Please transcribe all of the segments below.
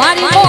মারিব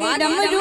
అది నమ్మదు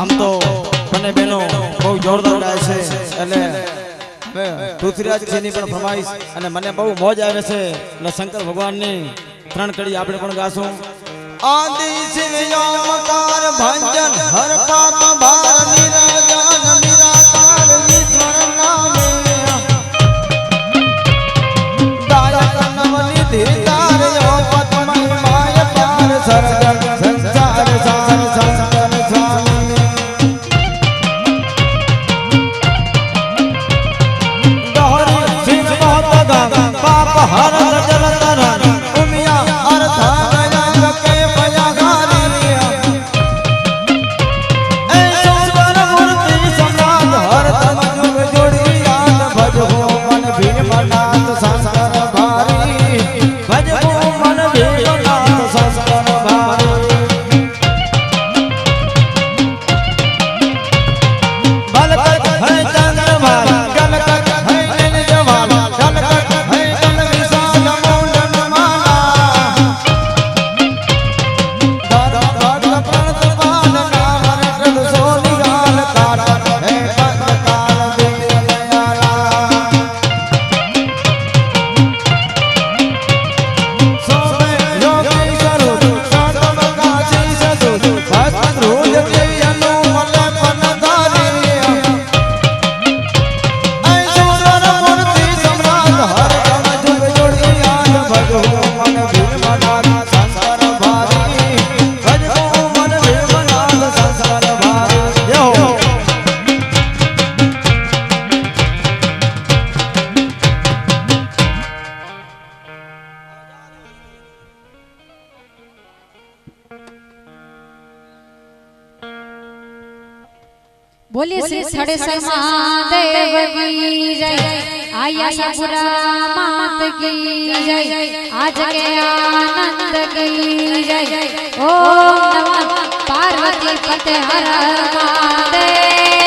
આમ તો બંને બહેનો બહુ જોરદાર ગાય છે. એટલે પૃથ્વીરાજજીની પણ ફરમાઈશ અને મને બહુ મોજ આવે છે. એટલે શંકર ભગવાનની ત્રણ કડી આપણે પણ ગાશું. આદિ શિવ સડેસર મહાદેવ કી જય. આયા સાપુરા માત કી જય. આજ કે આનંદ કી જય. ઓમ નમઃ પાર્વતી પતે હર મહાદેવ.